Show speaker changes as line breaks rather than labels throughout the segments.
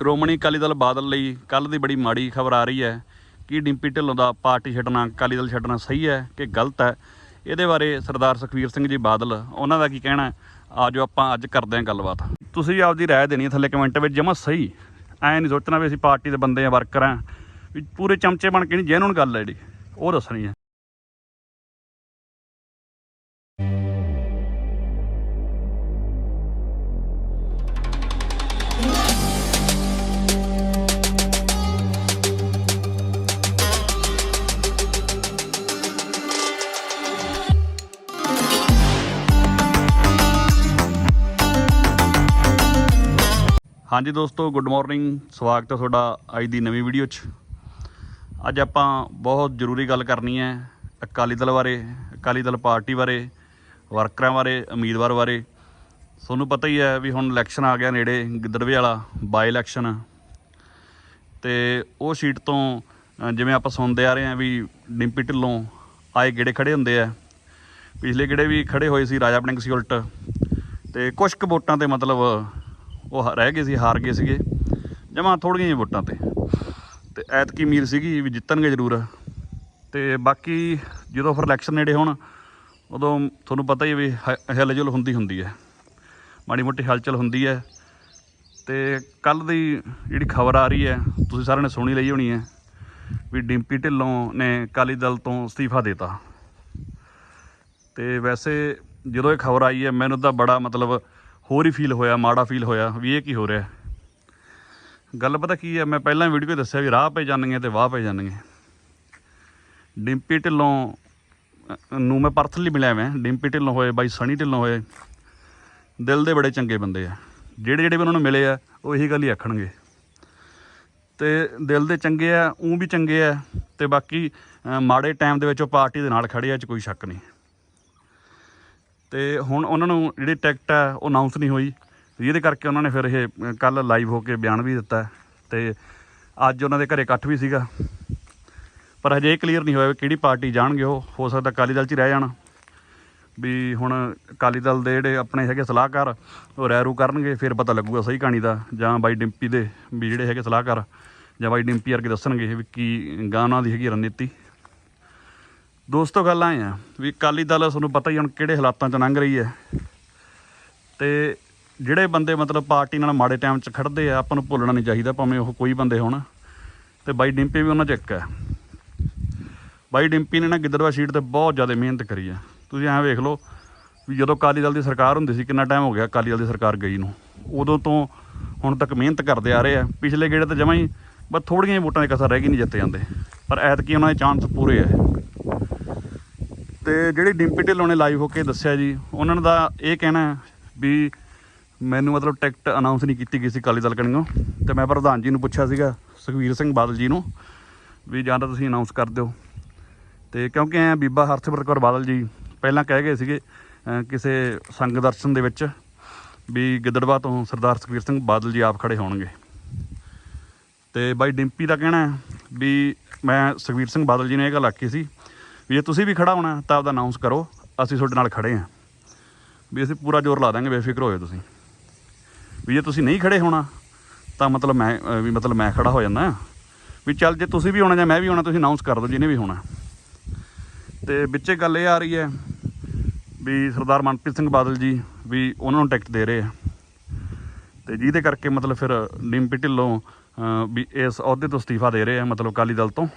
ਸ਼੍ਰੋਮਣੀ ਅਕਾਲੀ ਦਲ ਬਾਦਲ ਲਈ ਕੱਲ ਦੀ ਬੜੀ ਮਾੜੀ ਖਬਰ ਆ ਰਹੀ ਹੈ ਕਿ ਡਿੰਪੀ ਢਿੱਲੋਂ ਦਾ ਪਾਰਟੀ ਛੱਡਣਾ, ਅਕਾਲੀ ਦਲ ਛੱਡਣਾ ਸਹੀ ਹੈ ਕਿ ਗਲਤ ਹੈ? ਇਹਦੇ ਬਾਰੇ ਸਰਦਾਰ ਸੁਖਵੀਰ ਸਿੰਘ ਜੀ ਬਾਦਲ, ਉਹਨਾਂ ਦਾ ਕੀ ਕਹਿਣਾ ਹੈ? ਆਜੋ ਆਪਾਂ ਅੱਜ ਕਰਦੇ ਹਾਂ ਗੱਲਬਾਤ। ਤੁਸੀਂ ਆਪਦੀ ਰਾਏ ਦੇਣੀ ਹੈ ਥੱਲੇ ਕਮੈਂਟ ਵਿੱਚ, ਜਮਾ ਸਹੀ। ਐ ਨਹੀਂ ਸੋਚਣਾ ਵੀ ਅਸੀਂ ਪਾਰਟੀ ਦੇ ਬੰਦੇ ਆ ਵਰਕਰ ਆ ਵੀ ਪੂਰੇ ਚਮਚੇ ਬਣ ਕੇ ਨਹੀਂ ਜੈਨੂਨ ਗੱਲ ਹੈ ਜਿਹੜੀ। ਉਹ ਦੱਸਣੀ ਹੈ। ਹਾਂਜੀ ਦੋਸਤੋ ਗੁੱਡ ਮਾਰਨਿੰਗ ਸਵਾਗਤ ਹੈ ਤੁਹਾਡਾ ਅੱਜ ਦੀ ਨਵੀਂ ਵੀਡੀਓ 'ਚ। ਅੱਜ ਆਪਾਂ ਬਹੁਤ ਜ਼ਰੂਰੀ ਗੱਲ ਕਰਨੀ ਹੈ ਅਕਾਲੀ ਦਲ ਬਾਰੇ, ਅਕਾਲੀ ਦਲ ਪਾਰਟੀ ਬਾਰੇ, ਵਰਕਰਾਂ ਬਾਰੇ, ਉਮੀਦਵਾਰ ਬਾਰੇ। ਤੁਹਾਨੂੰ ਪਤਾ ਹੀ ਹੈ ਵੀ ਹੁਣ ਇਲੈਕਸ਼ਨ ਆ ਗਿਆ ਨੇੜੇ ਗਿੱਦੜਵੇ ਵਾਲਾ ਬਾਈ ਇਲੈਕਸ਼ਨ ਤੇ ਉਹ ਸੀਟ ਤੋਂ ਜਿਵੇਂ ਆਪਾਂ ਸੁਣਦੇ ਆ ਰਹੇ ਹਾਂ ਵੀ ਡਿੰਪੀ ਢਿੱਲੋਂ ਆਏ ਗੇੜੇ ਖੜੇ ਹੁੰਦੇ ਆ। ਪਿਛਲੇ ਗੇੜੇ ਵੀ ਖੜੇ ਹੋਏ ਸੀ, ਰਾਜਾ ਵੜਿੰਗ ਸੀ ਉਲਟ। ਤੇ ਕੁਝ ਕੁ ਵੋਟਾਂ ਤੇ ਮਤਲਬ ਉਹ ਹ- ਰਹਿ ਗਏ ਸੀ, ਹਾਰ ਗਏ ਸੀਗੇ। ਜਮਾਂ ਥੋੜ੍ਹੀਆਂ ਜਿਹੀਆਂ ਵੋਟਾਂ ਤੇ। ਤੇ ਐਤਕੀ ਉਮੀਦ ਸੀਗੀ, ਵੀ ਜਿੱਤਣਗੇ ਜ਼ਰੂਰ। ਤੇ ਬਾਕੀ ਜਦੋਂ ਫਿਰ ਇਲੈਕਸ਼ਨ ਨੇੜੇ ਹੋਣ, ਉਦੋਂ ਤੁਹਾਨੂੰ ਪਤਾ ਹੀ ਵੀ ਹ- ਹਿਲਜੁਲ ਹੁੰਦੀ ਹੁੰਦੀ ਹੈ। ਮਾੜੀ ਮੋਟੀ ਹਲਚਲ ਹੁੰਦੀ ਹੈ। ਤੇ ਕੱਲ ਦੀ ਜਿਹੜੀ ਖਬਰ ਆ ਰਹੀ ਹੈ, ਤੁਸੀਂ ਸਾਰਿਆਂ ਨੇ ਸੁਣੀ ਲਈ ਹੋਣੀ ਹੈ, ਵੀ ਡਿੰਪੀ ਢਿੱਲੋਂ ਨੇ ਅਕਾਲੀ ਦਲ ਤੋਂ ਅਸਤੀਫਾ ਦਿੱਤਾ। ਤੇ ਵੈਸੇ ਜਦੋਂ ਇਹ ਖਬਰ ਆਈ ਹੈ, ਮੈਨੂੰ ਤਾਂ ਬੜਾ ਮਤਲਬ ਹੋਰ ਹੀ ਫੀਲ ਹੋਇਆ, ਮਾੜਾ ਫੀਲ ਹੋਇਆ, ਵੀ ਇਹ ਕੀ ਹੋ ਰਿਹਾ? ਗੱਲ ਪਤਾ ਕੀ ਹੈ, ਮੈਂ ਪਹਿਲਾਂ ਵੀਡੀਓ ਦੱਸਿਆ ਵੀ ਰਾਹ ਪੈ ਜਾਣਗੇ ਤੇ ਵਾਹ ਪੈ ਜਾਣਗੇ। ਡਿੰਪੀ ਢਿੱਲੋਂ ਨੂੰ ਮੈਂ ਪਰਸਨਲੀ ਮਿਲਿਆ ਮੈਂ ਡਿੰਪੀ ਢਿੱਲੋਂ ਹੋਏ, ਬਾਈ ਸਣੀ ਢਿੱਲੋਂ ਹੋਏ, ਦਿਲ ਦੇ ਬੜੇ ਚੰਗੇ ਬੰਦੇ ਆ। ਜਿਹੜੇ ਜਿਹੜੇ ਵੀ ਉਹਨਾਂ ਨੂੰ ਮਿਲੇ ਆ, ਉਹ ਇਹੀ ਗੱਲ ਹੀ ਆਖਣਗੇ। ਤੇ ਦਿਲ ਦੇ ਚੰਗੇ ਆ ਉਹ ਵੀ ਚੰਗੇ ਆ, ਤੇ ਬਾਕੀ ਮਾੜੇ ਟਾਈਮ ਦੇ ਵਿੱਚ ਉਹ ਪਾਰਟੀ ਦੇ ਨਾਲ ਖੜੇ ਆ 'ਚ ਕੋਈ ਸ਼ੱਕ ਨਹੀਂ। ਤੇ ਹੁਣ ਉਹਨਾਂ ਨੂੰ ਜਿਹੜੀ ਟਿਕਟ ਹੈ, ਉਹ ਅਨਾਉਂਸ ਨਹੀਂ ਹੋਈ। ਜਿਹਦੇ ਕਰਕੇ ਉਹਨਾਂ ਨੇ ਫਿਰ ਇਹ ਕੱਲ ਲਾਈਵ ਹੋ ਕੇ ਬਿਆਨ ਵੀ ਦਿੱਤਾ। ਤੇ ਅੱਜ ਉਹਨਾਂ ਦੇ ਘਰੇ ਇਕੱਠ ਵੀ ਸੀਗਾ। ਪਰ ਹਜੇ ਇਹ ਕਲੀਅਰ ਨਹੀਂ ਹੋਇਆ ਵੀ ਕਿਹੜੀ ਪਾਰਟੀ ਜਾਣਗੇ ਉਹ। ਹੋ ਸਕਦਾ ਅਕਾਲੀ ਦਲ 'ਚ ਹੀ ਰਹਿ ਜਾਣ। ਵੀ ਹੁਣ ਅਕਾਲੀ ਦਲ ਦੇ ਜਿਹੜੇ ਆਪਣੇ ਹੈਗੇ ਸਲਾਹਕਾਰ, ਉਹ ਰੈਰੂ ਕਰਨਗੇ, ਫਿਰ ਪਤਾ ਲੱਗੂਗਾ ਸਹੀ ਕਹਾਣੀ ਦਾ। ਜਾਂ ਬਾਈ ਡਿੰਪੀ ਦੇ ਵੀ ਜਿਹੜੇ ਹੈਗੇ ਸਲਾਹਕਾਰ, ਜਾਂ ਬਾਈ ਡਿੰਪੀ ਵਰਗੇ ਦੱਸਣਗੇ ਵੀ ਕੀ ਗਾਣਾ ਦੀ ਹੈਗੀ ਰਣਨੀਤੀ। ਦੋਸਤੋ, ਗੱਲ ਆਏ ਆ ਵੀ ਅਕਾਲੀ ਦਲ ਤੁਹਾਨੂੰ ਪਤਾ ਹੀ ਹੁਣ ਕਿਹੜੇ ਹਾਲਾਤਾਂ 'ਚ ਲੰਘ ਰਹੀ ਹੈ। ਤੇ ਜਿਹੜੇ ਬੰਦੇ ਮਤਲਬ ਪਾਰਟੀ ਨਾਲ ਮਾੜੇ ਟਾਈਮ 'ਚ ਖੜਦੇ ਆ, ਆਪਾਂ ਨੂੰ ਭੁੱਲਣਾ ਨਹੀਂ ਚਾਹੀਦਾ, ਭਾਵੇਂ ਉਹ ਕੋਈ ਬੰਦੇ ਹੋਣ। ਤੇ ਬਾਈ ਡਿੰਪੀ ਵੀ ਉਹਨਾਂ 'ਚ ਇੱਕ ਹੈ। ਬਾਈ ਡਿੰਪੀ ਨੇ ਨਾ ਗਿੱਦੜਵਾ ਸੀਟ ਤੇ ਬਹੁਤ ਜ਼ਿਆਦਾ ਮਿਹਨਤ ਕਰੀ ਆ। ਤੁਸੀਂ ਐਂ ਵੇਖ ਲਓ ਵੀ ਜਦੋਂ ਅਕਾਲੀ ਦਲ ਦੀ ਸਰਕਾਰ ਹੁੰਦੀ ਸੀ, ਕਿੰਨਾ ਟਾਈਮ ਹੋ ਗਿਆ ਅਕਾਲੀ ਦਲ ਦੀ ਸਰਕਾਰ ਗਈ ਨੂੰ। ਉਦੋਂ ਤੋਂ ਹੁਣ ਤੱਕ ਮਿਹਨਤ ਕਰਦੇ ਆ ਰਹੇ ਆ। ਪਿਛਲੇ ਗੇੜੇ ਤਾਂ ਜਮਾਂ ਹੀ ਬਸ ਥੋੜੀਆਂ ਹੀ ਵੋਟਾਂ ਦੇ ਕਸਰ ਰਹਿ ਗਈ, ਨਹੀਂ ਜਿੱਤੇ ਜਾਂਦੇ। ਪਰ ਐਤਕੀ ਉਹਨਾਂ ਦੇ ਚਾਂਸ ਪੂਰੇ ਆ। ਤੇ ਜਿਹੜੀ ਡਿੰਪੀ ਢਿੱਲੋਂ ਨੇ ਲਾਈਵ ਹੋ ਕੇ ਦੱਸਿਆ ਜੀ, ਉਹਨਾਂ ਦਾ ਇਹ ਕਹਿਣਾ ਵੀ ਮੈਨੂੰ ਮਤਲਬ ਟਿਕਟ ਅਨਾਉਂਸ ਨਹੀਂ ਕੀਤੀ ਗਈ ਸੀ ਅਕਾਲੀ ਦਲ ਕਣੀਓ। ਤੇ ਮੈਂ ਪ੍ਰਧਾਨ ਜੀ ਨੂੰ ਪੁੱਛਿਆ ਸੀਗਾ, ਸੁਖਵੀਰ ਸਿੰਘ ਬਾਦਲ ਜੀ ਨੂੰ, ਵੀ ਜਾਂ ਤਾਂ ਤੁਸੀਂ ਅਨਾਉਂਸ ਕਰ ਦਿਓ। ਤੇ ਕਿਉਂਕਿ ਐ ਬੀਬਾ ਹਰਸਿਮਰਤ ਕੌਰ ਬਾਦਲ ਜੀ ਪਹਿਲਾਂ ਕਹਿ ਗਏ ਸੀਗੇ ਕਿਸੇ ਸੰਗ ਦਰਸ਼ਨ ਦੇ ਵਿੱਚ ਵੀ ਗਿੱਦੜਵਾ ਤੋਂ ਸਰਦਾਰ ਸੁਖਵੀਰ ਸਿੰਘ ਬਾਦਲ ਜੀ ਆਪ ਖੜੇ ਹੋਣਗੇ। ਤੇ ਬਾਈ ਡਿੰਪੀ ਦਾ ਕਹਿਣਾ ਵੀ ਮੈਂ ਸੁਖਵੀਰ ਸਿੰਘ ਬਾਦਲ ਜੀ ਨੇ ਇਹ ਗੱਲ ਆਖੀ ਸੀ ਵੀ ਜੇ ਤੁਸੀਂ ਵੀ ਖੜਾ ਹੋਣਾ ਤਾਂ ਆਪਦਾ ਅਨਾਉਂਸ ਕਰੋ, ਅਸੀਂ ਤੁਹਾਡੇ ਨਾਲ ਖੜੇ ਹਾਂ। ਵੀ ਅਸੀਂ ਪੂਰਾ ਜ਼ੋਰ ਲਾ ਦਾਂਗੇ ਬੇਫਿਕਰ ਹੋਇਓ ਤੁਸੀਂ। ਵੀ ਜੇ ਤੁਸੀਂ ਨਹੀਂ ਖੜੇ ਹੋਣਾ, ਤਾਂ ਮਤਲਬ ਮੈਂ ਵੀ ਮਤਲਬ ਮੈਂ ਖੜਾ ਹੋ ਜਾਂਦਾ। ਵੀ ਚੱਲ ਜੇ ਤੁਸੀਂ ਵੀ ਹੋਣਾ ਜਾਂ ਮੈਂ ਵੀ ਹੋਣਾ, ਤੁਸੀਂ ਅਨਾਉਂਸ ਕਰ ਦਿਓ ਜਿਹਨੇ ਵੀ ਹੋਣਾ। ਤੇ ਵਿੱਚੇ ਗੱਲ ਇਹ ਆ ਰਹੀ ਹੈ ਵੀ ਸਰਦਾਰ ਮਨਪ੍ਰੀਤ ਸਿੰਘ ਬਾਦਲ ਜੀ ਵੀ ਉਹਨਾਂ ਨੂੰ ਟਿਕਟ ਦੇ ਰਹੇ ਆ। ਤੇ ਜਿਹਦੇ ਕਰਕੇ ਮਤਲਬ ਫਿਰ ਡਿੰਪੀ ਢਿੱਲੋਂ ਵੀ ਇਸ ਅਹੁਦੇ ਤੋਂ ਅਸਤੀਫਾ ਦੇ ਰਹੇ ਆ, ਮਤਲਬ ਅਕਾਲੀ ਦਲ ਤੋਂ।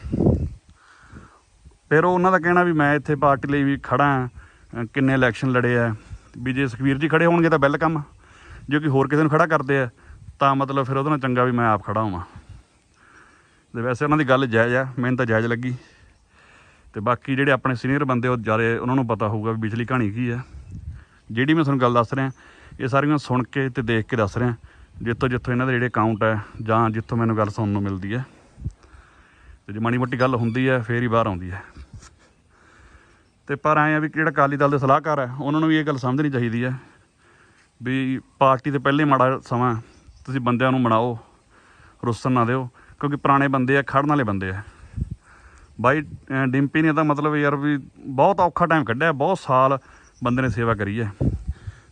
ਫਿਰ ਉਹਨਾਂ ਦਾ ਕਹਿਣਾ ਵੀ ਮੈਂ ਇੱਥੇ ਪਾਰਟੀ ਲਈ ਵੀ ਖੜਾ ਕਿੰਨੇ ਇਲੈਕਸ਼ਨ ਲੜੇ ਆ। ਵੀ ਜੇ ਸੁਖਵੀਰ ਜੀ ਖੜੇ ਹੋਣਗੇ ਤਾਂ ਵੈਲਕਮ ਜੇ ਕੋਈ ਹੋਰ ਕਿਸੇ ਨੂੰ ਖੜਾ ਕਰਦੇ ਆ, ਤਾਂ ਮਤਲਬ ਫਿਰ ਉਹਦੇ ਨਾਲ ਚੰਗਾ ਵੀ ਮੈਂ ਆਪ ਖੜਾ ਹੋਵਾਂ। ਤੇ ਵੈਸੇ ਉਹਨਾਂ ਦੀ ਗੱਲ ਜਾਇਜ਼ ਆ ਮੈਨੂੰ ਤਾਂ ਜਾਇਜ਼ ਲੱਗੀ। ਤੇ ਬਾਕੀ ਜਿਹੜੇ ਆਪਣੇ ਸੀਨੀਅਰ ਬੰਦੇ, ਉਹ ਜ਼ਿਆਦਾ ਉਹਨਾਂ ਨੂੰ ਪਤਾ ਹੋਊਗਾ ਵੀ ਪਿਛਲੀ ਕਹਾਣੀ ਕੀ ਹੈ ਜਿਹੜੀ ਮੈਂ ਤੁਹਾਨੂੰ ਗੱਲ ਦੱਸ ਰਿਹਾ, ਇਹ ਸਾਰੀਆਂ ਸੁਣ ਕੇ ਤੇ ਦੇਖ ਕੇ ਦੱਸ ਰਿਹਾ, ਜਿੱਥੋਂ ਜਿੱਥੋਂ ਇਹਨਾਂ ਦੇ ਜਿਹੜੇ ਅਕਾਊਂਟ ਹੈ ਜਾਂ ਜਿੱਥੋਂ ਮੈਨੂੰ ਗੱਲ ਸੁਣਨ ਨੂੰ ਮਿਲਦੀ ਹੈ ਤੇ ਜੇ ਮਾੜੀ ਮੋਟੀ ਗੱਲ ਹੁੰਦੀ ਹੈ, ਫੇਰ ਹੀ ਬਾਹਰ ਆਉਂਦੀ ਹੈ। ਤੇ ਪਰ ਐਂ ਆ ਵੀ ਜਿਹੜਾ ਅਕਾਲੀ ਦਲ ਦੇ ਸਲਾਹਕਾਰ ਹੈ, ਉਹਨਾਂ ਨੂੰ ਵੀ ਇਹ ਗੱਲ ਸਮਝਣੀ ਚਾਹੀਦੀ ਹੈ ਵੀ ਪਾਰਟੀ ਦੇ ਪਹਿਲੇ ਮਾੜਾ ਸਮਾਂ ਤੁਸੀਂ ਬੰਦਿਆਂ ਨੂੰ ਮਨਾਓ, ਰੁੱਸਣ ਨਾ ਦਿਓ, ਕਿਉਂਕਿ ਪੁਰਾਣੇ ਬੰਦੇ ਆ, ਖੜਨ ਵਾਲੇ ਬੰਦੇ ਆ। ਬਾਈ ਡਿੰਪੀ ਨੇ ਤਾਂ ਮਤਲਬ ਯਾਰ ਵੀ ਬਹੁਤ ਔਖਾ ਟਾਈਮ ਕੱਢਿਆ, ਬਹੁਤ ਸਾਲ ਬੰਦੇ ਨੇ ਸੇਵਾ ਕਰੀ ਹੈ।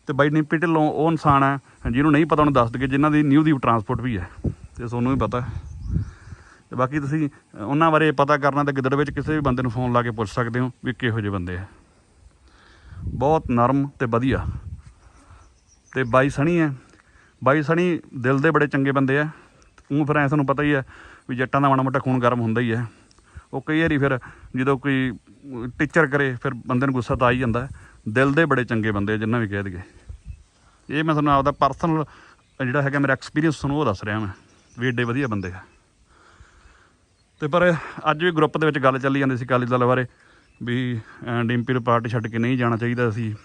ਤੇ ਬਾਈ ਡਿੰਪੀ ਢਿੱਲੋਂ ਉਹ ਇਨਸਾਨ ਹੈ, ਜਿਹਨੂੰ ਨਹੀਂ ਪਤਾ, ਉਹਨੂੰ ਦੱਸ ਦਈਏ, ਜਿਨ੍ਹਾਂ ਦੀ ਨਿਊ ਦੀ ਟਰਾਂਸਪੋਰਟ ਵੀ ਹੈ, ਤੇ ਤੁਹਾਨੂੰ ਵੀ ਪਤਾ ਤੇ ਬਾਕੀ ਤੁਸੀਂ ਉਹਨਾਂ ਬਾਰੇ ਪਤਾ ਕਰਨਾ ਤਾਂ ਗਿੱਦੜ ਵਿੱਚ ਕਿਸੇ ਵੀ ਬੰਦੇ ਨੂੰ ਫੋਨ ਲਾ ਕੇ ਪੁੱਛ ਸਕਦੇ ਹੋ ਵੀ ਕਿਹੋ ਜਿਹੇ ਬੰਦੇ ਆ। ਬਹੁਤ ਨਰਮ ਤੇ ਵਧੀਆ। ਤੇ ਬਾਈ ਸਣੀ ਹੈ। ਬਾਈ ਸਣੀ ਦਿਲ ਦੇ ਬੜੇ ਚੰਗੇ ਬੰਦੇ ਆ। ਉਹ ਫਿਰ ਐ ਤੁਹਾਨੂੰ ਪਤਾ ਹੀ ਹੈ ਵੀ ਜੱਟਾਂ ਦਾ ਮਾੜਾ ਮੋਟਾ ਖੂਨ ਗਰਮ ਹੁੰਦਾ ਹੀ ਹੈ। ਉਹ ਕਈ ਵਾਰੀ ਫਿਰ ਜਦੋਂ ਕੋਈ ਟੀਚਰ ਕਰੇ, ਫਿਰ ਬੰਦੇ ਨੂੰ ਗੁੱਸਾ ਤਾਂ ਆ ਹੀ ਜਾਂਦਾ। ਦਿਲ ਦੇ ਬੜੇ ਚੰਗੇ ਬੰਦੇ ਆ, ਜਿੰਨਾ ਵੀ ਕਹਿ ਦਈਏ। ਇਹ ਮੈਂ ਤੁਹਾਨੂੰ ਆਪਦਾ ਪਰਸਨਲ ਜਿਹੜਾ ਹੈਗਾ ਮੇਰਾ ਐਕਸਪੀਰੀਅੰਸ ਤੁਹਾਨੂੰ ਉਹ ਦੱਸ ਰਿਹਾ ਮੈਂ ਵੀ ਏਡੇ ਵਧੀਆ ਬੰਦੇ ਆ। ਤੇ ਪਰ ਅੱਜ ਵੀ ਗਰੁੱਪ ਦੇ ਵਿੱਚ ਗੱਲ ਚੱਲੀ ਜਾਂਦੀ ਸੀ ਅਕਾਲੀ ਦਲ ਬਾਰੇ ਵੀ ਅਹ, ਡਿੰਪੀ ਨੂੰ ਪਾਰਟੀ ਛੱਡ ਕੇ ਨਹੀਂ ਜਾਣਾ ਚਾਹੀਦਾ ਸੀ।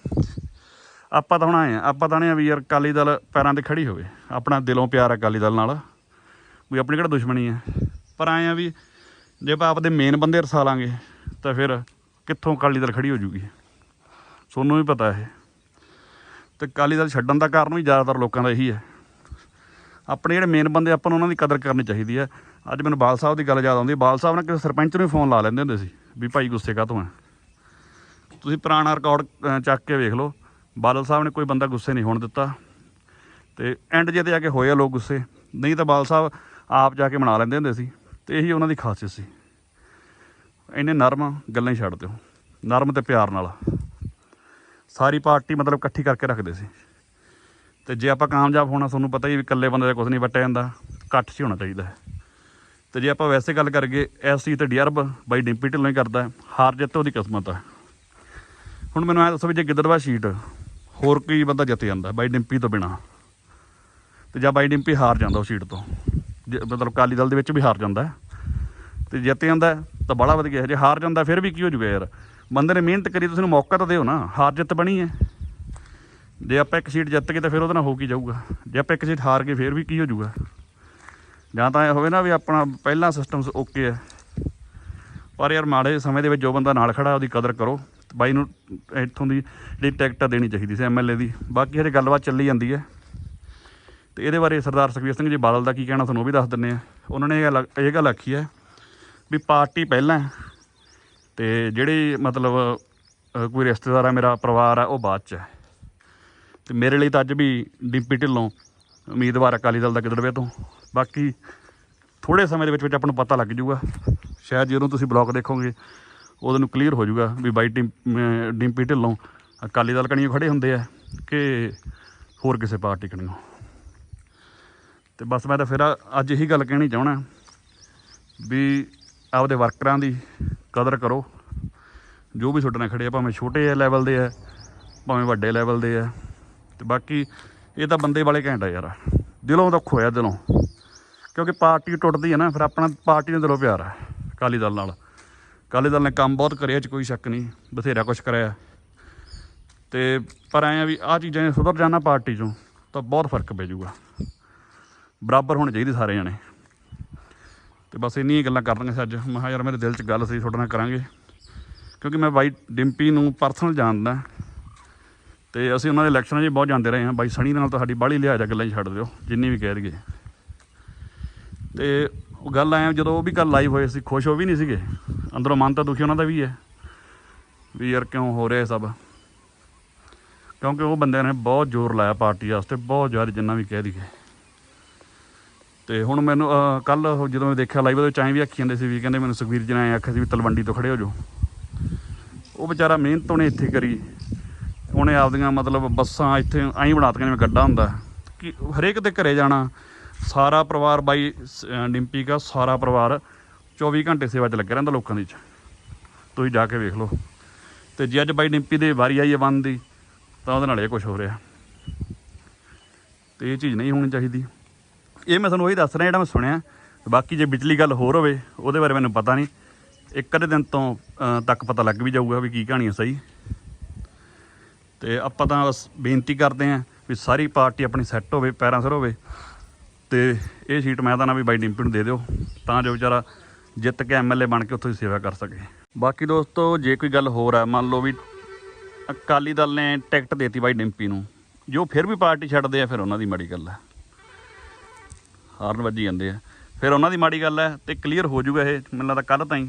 ਆਪਾਂ ਤਾਂ ਹੁਣ ਆਏ ਆ ਆਪਾਂ ਤਾਂ ਨੇ ਆ ਵੀ ਯਾਰ ਅਕਾਲੀ ਦਲ ਪੈਰਾਂ ਤੇ ਖੜੀ ਹੋਵੇ ਆਪਣਾ ਦਿਲੋਂ ਪਿਆਰ ਆ ਅਕਾਲੀ ਦਲ ਨਾਲ ਵੀ ਆਪਣੀ ਕਿਹੜਾ ਦੁਸ਼ਮਣੀ ਹੈ। ਪਰ ਆਏ ਆ ਵੀ ਜੇ ਆਪਾਂ ਆਪਦੇ ਮੇਨ ਬੰਦੇ ਰਸਾ ਲਾਂਗੇ ਤਾਂ ਫਿਰ ਕਿੱਥੋਂ ਅਕਾਲੀ ਦਲ ਖੜੀ ਹੋ ਜੂਗੀ? ਤੁਹਾਨੂੰ ਵੀ ਪਤਾ ਇਹ। ਤੇ ਅਕਾਲੀ ਦਲ ਛੱਡਣ ਦਾ ਕਾਰਨ ਵੀ ਜ਼ਿਆਦਾਤਰ ਲੋਕਾਂ ਦਾ ਇਹੀ ਹੈ। ਆਪਣੇ ਜਿਹੜੇ ਮੇਨ ਬੰਦੇ ਆਪਾਂ ਨੂੰ ਉਹਨਾਂ ਦੀ ਕਦਰ ਕਰਨੀ ਚਾਹੀਦੀ ਹੈ। ਅੱਜ ਮੈਨੂੰ ਬਾਲ ਸਾਹਿਬ ਦੀ ਗੱਲ ਯਾਦ ਆਉਂਦੀ ਬਾਲ ਸਾਹਿਬ ਨੇ ਕਿਸੇ ਸਰਪੰਚ ਨੂੰ ਫੋਨ ਲਾ ਲੈਂਦੇ ਹੁੰਦੇ ਸੀ ਵੀ ਭਾਈ ਗੁੱਸੇ ਕਾਹਤੋਂ ਹੈ ਤੁਸੀਂ ਪੁਰਾਣਾ ਰਿਕਾਰਡ ਚੱਕ ਕੇ ਵੇਖ ਲਓ। ਬਾਦਲ ਸਾਹਿਬ ਨੇ ਕੋਈ ਬੰਦਾ ਗੁੱਸੇ ਨਹੀਂ ਹੋਣ ਦਿੱਤਾ। ਤੇ ਐਂਡ ਜੇ ਤੇ ਜਾ ਕੇ ਹੋਏ ਆ ਲੋਕ ਗੁੱਸੇ। ਨਹੀਂ ਤਾਂ ਬਾਦਲ ਸਾਹਿਬ ਆਪ ਜਾ ਕੇ ਮਨਾ ਲੈਂਦੇ ਹੁੰਦੇ ਸੀ। ਤੇ ਇਹੀ ਉਹਨਾਂ ਦੀ ਖਾਸੀਅਤ ਸੀ। ਇੰਨੇ ਨਰਮ ਗੱਲਾਂ ਹੀ ਛੱਡ ਦਿਓ। ਨਰਮ ਤੇ ਪਿਆਰ ਨਾਲ। ਸਾਰੀ ਪਾਰਟੀ ਮਤਲਬ ਇਕੱਠੀ ਕਰਕੇ ਰੱਖਦੇ ਸੀ। ਤੇ ਜੇ ਆਪਾਂ ਕਾਮਯਾਬ ਹੋਣਾ, ਤੁਹਾਨੂੰ ਪਤਾ ਹੀ ਵੀ ਇਕੱਲੇ ਬੰਦੇ ਦਾ ਕੁਝ ਨਹੀਂ ਵਟਿਆ ਜਾਂਦਾ। ਇਕੱਠ 'ਚ ਹੋਣਾ ਚਾਹੀਦਾ। ਹੈ ਤੇ ਜੇ ਆਪਾਂ ਵੈਸੇ ਗੱਲ ਕਰਗੇ ਐਸਸੀ ਤੇ ਡੀਆਰਬ ਬਾਈ ਡਿੰਪੀ ਢਿੱਲੋਂ ਹੀ ਕਰਦਾ ਹਾਰ ਜਿੱਤ ਉਹਦੀ ਕਿਸਮਤ ਹੈ। ਹੁਣ ਮੈਨੂੰ ਐ ਦੱਸੋ ਵੀ ਜੇ ਗਿੱਦੜਵਾ ਸੀਟ, ਹੋਰ ਕੋਈ ਬੰਦਾ ਜਿੱਤ ਜਾਂਦਾ ਬਾਈ ਡਿੰਪੀ ਤੋਂ ਬਿਨਾ? ਤੇ ਜਾਂ ਬਾਈ ਡਿੰਪੀ ਹਾਰ ਜਾਂਦਾ ਉਹ ਸੀਟ ਤੋਂ? ਜੇ ਮਤਲਬ ਅਕਾਲੀ ਦਲ ਦੇ ਵਿੱਚ ਵੀ ਹਾਰ ਜਾਂਦਾ ਹੈ। ਤੇ ਜਿੱਤ ਜਾਂਦਾ ਤਾਂ ਬੜਾ ਵਧੀਆ ਜੇ ਹਾਰ ਜਾਂਦਾ ਫਿਰ ਵੀ ਕੀ ਹੋ ਜੂਗਾ ਯਾਰ। ਬੰਦੇ ਨੇ ਮਿਹਨਤ ਕਰੀ, ਤੁਸੀਂ ਨੂੰ ਮੌਕਾ ਤਾਂ ਦਿਓ ਨਾ। ਹਾਰ ਜਿੱਤ ਬਣੀ ਹੈ। ਜੇ ਆਪਾਂ ਇੱਕ ਸੀਟ ਜਿੱਤ ਗਏ ਤਾਂ ਫਿਰ ਉਹਦੇ ਨਾਲ ਹੋ ਕੀ ਜਾਊਗਾ? ਜੇ ਆਪਾਂ ਇੱਕ ਸੀਟ ਹਾਰ ਗਏ, ਫਿਰ ਵੀ ਕੀ ਹੋ ਜਾਊਗਾ ਜਾਂ ਤਾਂ ਇਹ ਹੋਵੇ ਨਾ ਵੀ ਆਪਣਾ ਪਹਿਲਾ ਸਿਸਟਮ ਓਕੇ ਹੈ। ਪਰ ਯਾਰ ਮਾੜੇ ਸਮੇਂ ਦੇ ਵਿੱਚ ਜੋ ਬੰਦਾ ਨਾਲ ਖੜਾ ਉਹਦੀ ਕਦਰ ਕਰੋ। ਬਾਈ ਨੂੰ ਇੱਥੋਂ ਦੀ ਜਿਹੜੀ ਟਿਕਟ ਦੇਣੀ ਚਾਹੀਦੀ ਸੀ ਐਮਐਲਏ ਦੀ। ਬਾਕੀ ਹਜੇ ਗੱਲਬਾਤ ਚੱਲੀ ਜਾਂਦੀ ਹੈ। ਤੇ ਇਹਦੇ ਬਾਰੇ ਸਰਦਾਰ ਸੁਖਬੀਰ ਸਿੰਘ ਜੀ ਬਾਦਲ ਦਾ ਕੀ ਕਹਿਣਾ ਤੁਹਾਨੂੰ ਉਹ ਵੀ ਦੱਸ ਦਿੰਨੇ ਆ ਉਹਨਾਂ ਨੇ ਇਹ ਗੱਲ ਇਹ ਗੱਲ ਆਖੀ ਹੈ ਵੀ ਪਾਰਟੀ ਪਹਿਲਾਂ ਹੈ ਤੇ ਜਿਹੜੀ ਮਤਲਬ ਕੋਈ ਰਿਸ਼ਤੇਦਾਰ ਆ ਮੇਰਾ ਪਰਿਵਾਰ ਆ ਉਹ ਬਾਅਦ ਚ ਹੈ। ਤੇ ਮੇਰੇ ਲਈ ਤਾਂ ਅੱਜ ਵੀ ਡਿੰਪੀ ਢਿੱਲੋਂ ਉਮੀਦਵਾਰ ਅਕਾਲੀ ਦਲ ਦਾ ਗਿੱਦੜਵੇ ਤੋਂ। ਬਾਕੀ ਥੋੜੇ ਸਮੇਂ ਦੇ ਵਿੱਚ ਵਿੱਚ ਆਪਾਂ ਨੂੰ ਪਤਾ ਲੱਗ ਜਾਊਗਾ। ਸ਼ਾਇਦ ਜਦੋਂ ਤੁਸੀਂ ਬਲੌਗ ਦੇਖੋਗੇ, ਉਹਦੇ ਨੂੰ ਕਲੀਅਰ ਹੋ ਜਾਊਗਾ ਵੀ ਬਾਈ ਟਿੰ- ਡਿੰਪੀ ਢਿੱਲੋਂ ਅਕਾਲੀ ਦਲ ਕਣੀਓ ਖੜੇ ਹੁੰਦੇ ਆ ਕਿ ਹੋਰ ਕਿਸੇ ਪਾਰਟੀ ਕਣੀਓ। ਤੇ ਬਸ ਮੈਂ ਤਾਂ ਫਿਰ ਅੱਜ ਇਹੀ ਗੱਲ ਕਹਿਣੀ ਚਾਹਣਾ ਵੀ ਆਪਦੇ ਵਰਕਰਾਂ ਦੀ ਕਦਰ ਕਰੋ। ਜੋ ਵੀ ਤੁਹਾਡੇ ਨਾਲ ਖੜੇ ਆ, ਭਾਵੇਂ ਛੋਟੇ ਲੈਵਲ ਦੇ ਆ, ਭਾਵੇਂ ਵੱਡੇ ਲੈਵਲ ਦੇ ਆ। ਤੇ ਬਾਕੀ ਇਹ ਤਾਂ ਬੰਦੇ ਵਾਲੇ ਘੈਂਟ ਆ ਯਾਰ। ਦਿਲੋਂ ਦੁੱਖ ਹੋਇਆ ਦਿਲੋਂ। ਕਿਉਂਕਿ ਪਾਰਟੀ ਟੁੱਟਦੀ ਹੈ ਨਾ, ਫਿਰ ਆਪਣਾ ਪਾਰਟੀ ਨੂੰ ਦਿਲੋਂ ਪਿਆਰ ਹੈ, ਅਕਾਲੀ ਦਲ ਨਾਲ। ਅਕਾਲੀ ਦਲ ਨੇ ਕੰਮ ਬਹੁਤ ਕਰਿਆ 'ਚ ਕੋਈ ਸ਼ੱਕ ਨਹੀਂ, ਬਥੇਰਾ ਕੁਝ ਕਰਿਆ। ਤੇ ਪਰ ਐਂ ਆ ਵੀ ਆਹ ਚੀਜ਼ਾਂ ਸੁਧਰ ਜਾਣਾ ਪਾਰਟੀ 'ਚੋਂ, ਤਾਂ ਬਹੁਤ ਫ਼ਰਕ ਪੈ ਜਾਊਗਾ। ਬਰਾਬਰ ਹੋਣੇ ਚਾਹੀਦੇ ਸਾਰੇ ਜਣੇ। ਤੇ ਬਸ ਇੰਨੀਆਂ ਹੀ ਗੱਲਾਂ ਕਰਨੀਆਂ ਸੀ ਅੱਜ। ਮੈਂ ਕਿਹਾ ਯਾਰ ਮੇਰੇ ਦਿਲ 'ਚ ਗੱਲ ਸੀ, ਤੁਹਾਡੇ ਨਾਲ ਕਰਾਂਗੇ। ਕਿਉਂਕਿ ਮੈਂ ਬਾਈ ਡਿੰਪੀ ਨੂੰ ਪਰਸਨਲ ਜਾਣਦਾ। ਤੇ ਅਸੀਂ ਉਹਨਾਂ ਦੇ ਇਲੈਕਸ਼ਨਾਂ 'ਚ ਬਹੁਤ ਜਾਂਦੇ ਰਹੇ ਹਾਂ। ਬਾਈ ਸਣੀ ਦੇ ਨਾਲ ਤਾਂ ਸਾਡੀ ਬਾਹਲੀ ਲਿਹਾਜ਼ ਆ, ਗੱਲਾਂ ਹੀ ਛੱਡ ਦਿਓ, ਜਿੰਨੀ ਵੀ ਕਹਿ ਦਈਏ। ਤੇ ਉਹ ਗੱਲ ਐ ਜਦੋਂ ਉਹ ਵੀ ਕੱਲ ਲਾਈਵ ਹੋਏ ਸੀ, ਖੁਸ਼ ਹੋ ਵੀ ਨਹੀਂ ਸੀਗੇ। ਅੰਦਰੋਂ ਮਨ ਤਾਂ ਦੁਖੀ, ਉਹਨਾਂ ਦਾ ਵੀ ਹੈ। ਵੀ ਯਾਰ ਕਿਉਂ ਹੋ ਰਿਹਾ ਸਭ? ਕਿਉਂਕਿ ਉਹ ਬੰਦਿਆਂ ਨੇ ਬਹੁਤ ਜ਼ੋਰ ਲਾਇਆ ਪਾਰਟੀ ਵਾਸਤੇ, ਬਹੁਤ ਜ਼ਿਆਦਾ ਜਿੰਨਾ ਵੀ ਕਹਿ ਦਈਏ। ਤੇ ਹੁਣ ਮੈਨੂੰ ਕੱਲ ਜਦੋਂ ਮੈਂ ਦੇਖਿਆ ਲਾਈਵ ਉਹਦੇ ਵਿੱਚ ਐਂ ਵੀ ਆਖੀ ਜਾਂਦੇ ਸੀ ਵੀ ਕਹਿੰਦੇ ਮੈਨੂੰ ਸੁਖਵੀਰ ਜੀ ਨੇ ਆਖਿਆ ਸੀ ਵੀ ਤਲਵੰਡੀ ਤੋਂ ਖੜੇ ਹੋ ਜਾਓ। ਉਹ ਵਿਚਾਰਾ ਮਿਹਨਤ ਉਹਨੇ ਇੱਥੇ ਕਰੀ। ਉਹਨੇ ਆਪਦੀਆਂ ਮਤਲਬ ਬੱਸਾਂ ਇੱਥੇ ਐਂ ਬਣਾਤੀਆਂ ਜਿਵੇਂ ਗੱਡਾ ਹੁੰਦਾ। ਕਿ ਹਰੇਕ ਦੇ ਘਰੇ ਜਾਣਾ ਸਾਰਾ ਪਰਿਵਾਰ ਬਾਈ ਸ- ਡਿੰਪੀ ਦਾ ਸਾਰਾ ਪਰਿਵਾਰ 24 ਘੰਟੇ ਸੇਵਾ 'ਚ ਲੱਗਿਆ ਰਹਿੰਦਾ ਲੋਕਾਂ ਦੀ 'ਚ। ਤੁਸੀਂ ਜਾ ਕੇ ਵੇਖ ਲਓ। ਤੇ ਜੇ ਅੱਜ ਬਾਈ ਡਿੰਪੀ ਦੇ ਵਾਰੀ ਆਈ ਹੈ ਬੰਦ ਦੀ, ਤਾਂ ਉਹਦੇ ਨਾਲ ਇਹ ਕੁਝ ਹੋ ਰਿਹਾ। ਤੇ ਇਹ ਚੀਜ਼ ਨਹੀਂ ਹੋਣੀ ਚਾਹੀਦੀ। ਇਹ ਮੈਂ ਤੁਹਾਨੂੰ ਉਹੀ ਦੱਸ ਰਿਹਾ ਜਿਹੜਾ ਮੈਂ ਸੁਣਿਆ। ਬਾਕੀ ਜੇ ਵਿਚਲੀ ਗੱਲ ਹੋਰ ਹੋਵੇ, ਉਹਦੇ ਬਾਰੇ ਮੈਨੂੰ ਪਤਾ ਨਹੀਂ। ਇੱਕ ਅੱਧੇ ਦਿਨ ਤੋਂ ਤੱਕ ਪਤਾ ਲੱਗ ਵੀ ਜਾਊਗਾ ਵੀ ਕੀ ਕਹਾਣੀ ਹੈ ਸਹੀ। ਤੇ ਆਪਾਂ ਤਾਂ ਬਸ ਬੇਨਤੀ ਕਰਦੇ ਆਂ ਵੀ ਸਾਰੀ ਪਾਰਟੀ ਆਪਣੀ ਸੈੱਟ ਹੋਵੇ, ਪੈਰਾਂ ਸਿਰ ਹੋਵੇ। ਤੇ ਇਹ ਸੀਟ ਮੈਂ ਤਾਂ ਨਾ ਵੀ ਬਾਈ ਡਿੰਪੀ ਨੂੰ ਦੇ ਦਿਓ, ਤਾਂ ਜੋ ਵਿਚਾਰਾ ਜਿੱਤ ਕੇ ਐਮਐਲਏ ਬਣ ਕੇ ਉੱਥੋਂ ਦੀ ਸੇਵਾ ਕਰ ਸਕੇ। ਬਾਕੀ ਦੋਸਤੋ, ਜੇ ਕੋਈ ਗੱਲ ਹੋਰ ਹੈ ਮੰਨ ਲਓ ਵੀ ਅਕਾਲੀ ਦਲ ਨੇ ਟਿਕਟ ਦੇਤੀ ਬਾਈ ਡਿੰਪੀ ਨੂੰ, ਜੋ ਫਿਰ ਵੀ ਪਾਰਟੀ ਛੱਡਦੇ ਆ, ਫਿਰ ਉਹਨਾਂ ਦੀ ਮਾੜੀ ਗੱਲ ਹੈ ਹਾਰਨ ਵੱਜੀ ਜਾਂਦੇ ਆ। ਫਿਰ ਉਹਨਾਂ ਦੀ ਮਾੜੀ ਗੱਲ ਹੈ ਤੇ ਕਲੀਅਰ ਹੋ ਜਾਊਗਾ ਇਹ, ਮੈਨੂੰ ਲੱਗਦਾ ਕੱਲ ਤਾਈਂ।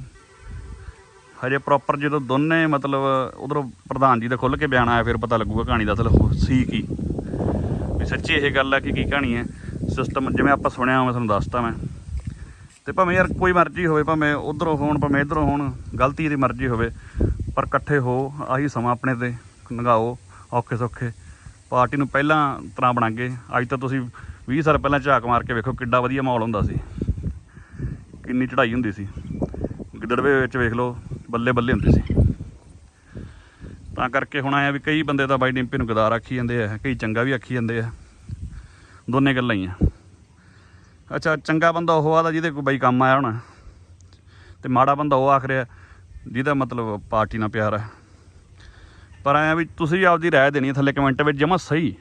ਹਜੇ ਪ੍ਰੋਪਰ ਜਦੋਂ ਦੋਨੇ ਮਤਲਬ ਉਧਰੋਂ ਪ੍ਰਧਾਨ ਜੀ ਦਾ ਖੁੱਲ ਕੇ ਬਿਆਨ ਆਇਆ, ਫਿਰ ਪਤਾ ਲੱਗੂਗਾ ਕਹਾਣੀ ਦਾ ਅਸਲ ਹੋ- ਸੀ ਕੀ। ਵੀ ਸੱਚੀ ਇਹ ਗੱਲ ਹੈ ਕਿ ਕੀ ਕਹਾਣੀ ਹੈ ਸਿਸਟਮ ਜਿਵੇਂ ਆਪਾਂ ਸੁਣਿਆ ਮੈਂ ਤੁਹਾਨੂੰ ਦੱਸਤਾ ਮੈਂ। ਤੇ ਭਾਵੇਂ ਯਾਰ ਕੋਈ ਮਰਜ਼ੀ ਹੋਵੇ, ਭਾਵੇਂ ਉਧਰੋਂ ਹੋਣ, ਭਾਵੇਂ ਇਧਰੋਂ ਹੋਣ, ਗਲਤੀ ਦੀ ਮਰਜ਼ੀ ਹੋਵੇ, ਪਰ ਇਕੱਠੇ ਹੋ, ਆਹੀ ਸਮਾਂ ਆਪਣੇ ਤੇ ਨਗਾਓ ਔਖੇ ਸੌਖੇ। ਪਾਰਟੀ ਨੂੰ ਪਹਿਲਾਂ ਤਰ੍ਹਾਂ ਬਣਾਗੇ। ਅੱਜ ਤਾਂ ਤੁਸੀਂ 20 ਸਾਲ ਪਹਿਲਾਂ ਝਾਕ ਮਾਰ ਕੇ ਵੇਖੋ ਕਿੱਡਾ ਵਧੀਆ ਮਾਹੌਲ ਹੁੰਦਾ ਸੀ। ਕਿੰਨੀ ਚੜ੍ਹਾਈ ਹੁੰਦੀ ਸੀ। ਗਿੱਦੜਵੇ ਵਿੱਚ ਵੇਖ ਲਓ, ਬੱਲੇ ਬੱਲੇ ਹੁੰਦੇ ਸੀ। ਤਾਂ ਕਰਕੇ ਹੁਣ ਆਇਆ ਵੀ ਕਈ ਬੰਦੇ ਤਾਂ ਬਾਈ ਡਿੰਪੀ ਨੂੰ ਗਦਾਰ ਆਖੀ ਜਾਂਦੇ ਆ, ਕਈ ਚੰਗਾ ਵੀ ਆਖੀ ਜਾਂਦੇ ਆ। ਦੋਨੇ ਗੱਲਾਂ ਹੀ ਆ। ਅੱਛਾ, ਚੰਗਾ ਬੰਦਾ ਉਹ ਆਦਾ ਜਿਹਦੇ ਕੋਈ ਬਾਈ ਕੰਮ ਆਇਆ ਹੋਣਾ ਤੇ ਮਾੜਾ ਬੰਦਾ ਉਹ ਆਖ ਰਿਹਾ ਜਿਹਦਾ ਮਤਲਬ ਪਾਰਟੀ ਨਾਲ ਪਿਆਰ ਹੈ ਪਰ ਐਂ ਵੀ ਤੁਸੀਂ ਆਪਦੀ ਰਾਏ ਦੇਣੀ ਥੱਲੇ ਕਮੈਂਟ ਵਿੱਚ, ਜਮਾ ਸਹੀ।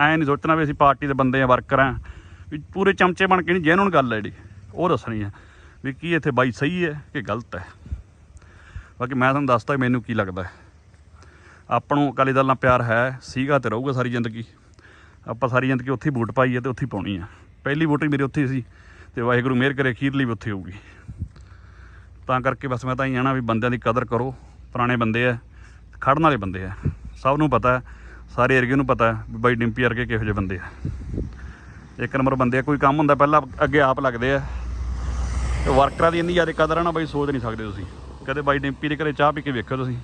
ਐਂ ਨਹੀਂ ਸੋਚਣਾ ਵੀ ਅਸੀਂ ਪਾਰਟੀ ਦੇ ਬੰਦੇ ਆ, ਵਰਕਰ ਆ। ਵੀ ਪੂਰੇ ਚਮਚੇ ਬਣ ਕੇ ਨਹੀਂ ਜੈਨੂਨ ਗੱਲ ਹੈ ਜਿਹੜੀ। ਉਹ ਦੱਸਣੀ ਹੈ ਵੀ ਕੀ ਇੱਥੇ ਬਾਈ ਸਹੀ ਹੈ ਕਿ ਗਲਤ ਹੈ। ਬਾਕੀ ਮੈਂ ਤੁਹਾਨੂੰ ਦੱਸਦਾ ਵੀ ਮੈਨੂੰ ਕੀ ਲੱਗਦਾ ਆਪਾਂ ਨੂੰ ਅਕਾਲੀ ਦਲ ਨਾਲ ਪਿਆਰ ਹੈ, ਸੀਗਾ ਤੇ ਰਹੂਗਾ ਸਾਰੀ ਜ਼ਿੰਦਗੀ। ਆਪਾਂ ਸਾਰੀ ਜ਼ਿੰਦਗੀ ਉੱਥੇ ਹੀ ਵੋਟ ਪਾਈ ਹੈ ਤੇ ਉੱਥੇ ਪਾਉਣੀ ਆ ਪਹਿਲੀ ਵੋਟਿੰਗ ਹੀ ਮੇਰੀ ਉੱਥੇ ਸੀ ਤੇ ਵਾਹਿਗੁਰੂ ਮਿਹਰ ਕਰੇ ਅਖੀਰਲੀ ਵੀ ਉੱਥੇ ਹੋਊਗੀ। ਤਾਂ ਕਰਕੇ ਬਸ ਮੈਂ ਤਾਂ ਇਹ ਆਣਾ ਵੀ ਬੰਦਿਆਂ ਦੀ ਕਦਰ ਕਰੋ, ਪੁਰਾਣੇ ਬੰਦੇ ਆ, ਖੜਨ ਵਾਲੇ ਬੰਦੇ ਆ। ਸਭ ਨੂੰ ਪਤਾ, ਸਾਰੇ ਏਰੀਏ ਨੂੰ ਪਤਾ ਵੀ ਬਾਈ ਡਿੰਪੀ ਵਰਗੇ ਕਿਹੋ ਜਿਹੇ ਬੰਦੇ ਆ। ਇੱਕ ਨੰਬਰ ਬੰਦੇ ਆ, ਕੋਈ ਕੰਮ ਹੁੰਦਾ, ਪਹਿਲਾਂ ਅੱਗੇ ਆਪ ਲੱਗਦੇ ਆ। ਤੇ ਵਰਕਰਾਂ ਦੀ ਇੰਨੀ ਜ਼ਿਆਦਾ ਕਦਰ ਆ ਨਾ, ਬਾਈ ਸੋਚ ਨਹੀਂ ਸਕਦੇ ਤੁਸੀਂ। ਕਦੇ ਬਾਈ ਡਿੰਪੀ ਦੇ ਘਰੇ ਚਾਹ ਪੀ ਕੇ ਵੇਖਿਓ ਤੁਸੀਂ।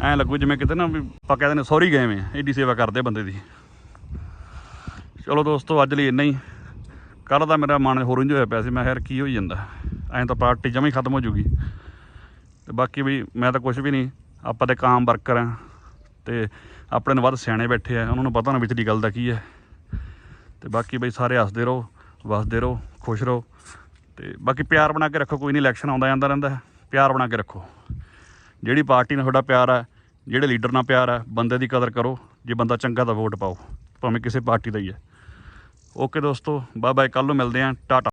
ਐਂ ਲੱਗੂ ਜਿਵੇਂ ਕਿਤੇ ਨਾ ਵੀ ਆਪਾਂ ਕਹਿੰਦੇ ਨੇ ਸੌਰੀ ਗਏ ਵੇ ਆ ਸੇਵਾ ਕਰਦੇ ਬੰਦੇ ਦੀ। ਚਲੋ ਦੋਸਤੋ, ਅੱਜ ਲਈ ਇੰਨਾ ਹੀ। ਕੱਲ ਦਾ ਮੇਰਾ ਮਨ ਹੋਰ ਇੰਜ ਹੋਇਆ ਪਿਆ ਸੀ, ਮੈਂ ਕਿਹਾ ਯਾਰ ਕੀ ਹੋਈ ਜਾਂਦਾ? ਐਂ ਤਾਂ ਪਾਰਟੀ ਜਮਾ ਹੀ ਖਤਮ ਹੋ ਜੂਗੀ। ਤੇ ਬਾਕੀ ਵੀ ਮੈਂ ਤਾਂ ਕੁਝ ਵੀ ਨਹੀਂ, ਆਪਾਂ ਤੇ ਕਾਮ ਵਰਕਰ ਆ ਤੇ ਆਪਣੇ ਨੂੰ ਵੱਧ ਸਿਆਣੇ ਬੈਠੇ ਆ, ਉਹਨਾਂ ਨੂੰ ਪਤਾ ਨਾ ਵਿਚਲੀ ਗੱਲ ਦਾ ਕੀ ਹੈ। ਤੇ ਬਾਕੀ ਬਈ ਸਾਰੇ ਹੱਸਦੇ ਰਹੋ, ਵਸਦੇ ਰਹੋ, ਖੁਸ਼ ਰਹੋ। ਤੇ ਬਾਕੀ ਪਿਆਰ ਬਣਾ ਕੇ ਰੱਖੋ, ਕੋਈ ਨਹੀਂ ਇਲੈਕਸ਼ਨ ਆਉਂਦਾ ਜਾਂਦਾ ਰਹਿੰਦਾ ਪਿਆਰ ਬਣਾ ਕੇ ਰੱਖੋ। ਜਿਹੜੀ ਪਾਰਟੀ ਨਾਲ ਤੁਹਾਡਾ ਪਿਆਰ ਹੈ, ਜਿਹੜੇ ਲੀਡਰ ਨਾਲ ਪਿਆਰ ਹੈ, ਬੰਦੇ ਦੀ ਕਦਰ ਕਰੋ, ਜੇ ਬੰਦਾ ਚੰਗਾ ਤਾਂ ਵੋਟ ਪਾਓ, ਭਾਵੇਂ ਕਿਸੇ ਪਾਰਟੀ ਦਾ ਹੀ ਹੈ। ਓਕੇ ਦੋਸਤੋ ਬਾਏ ਬਾਏ ਕੱਲ ਨੂੰ ਮਿਲਦੇ ਆਂ ਟਾਟਾ।